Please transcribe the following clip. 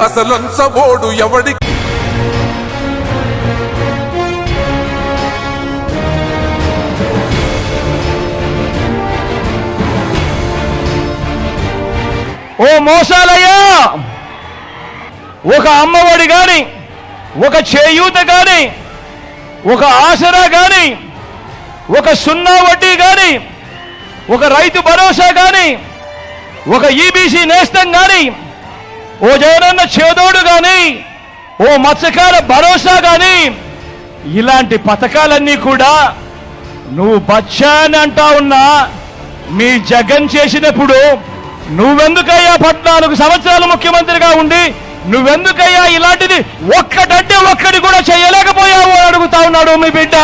అసలంచబోడు ఎవడి ఓ మోసాలయ్యా! ఒక అమ్మఒడి కానీ ఒక చేయూత కాని ఒక ఆసరా కానీ ఒక సున్నా వడ్డీ కాని ఒక రైతు భరోసా కానీ ఒక ఈబీసీ నేస్తం కానీ ఓ జగనన్న చేదోడు కానీ ఓ మత్స్యకార భరోసా కానీ ఇలాంటి పథకాలన్నీ కూడా నువ్వు బచ్చాని అంటా ఉన్నా మీ జగన్ చేసినప్పుడు నువ్వెందుకయ్యా పద్నాలుగు సంవత్సరాలు ముఖ్యమంత్రిగా ఉండి నువ్వెందుకయ్యా ఇలాంటిది ఒక్కటంటే ఒక్కటి కూడా చేయలేకపోయావు అని అడుగుతా ఉన్నాడు మీ బిడ్డ.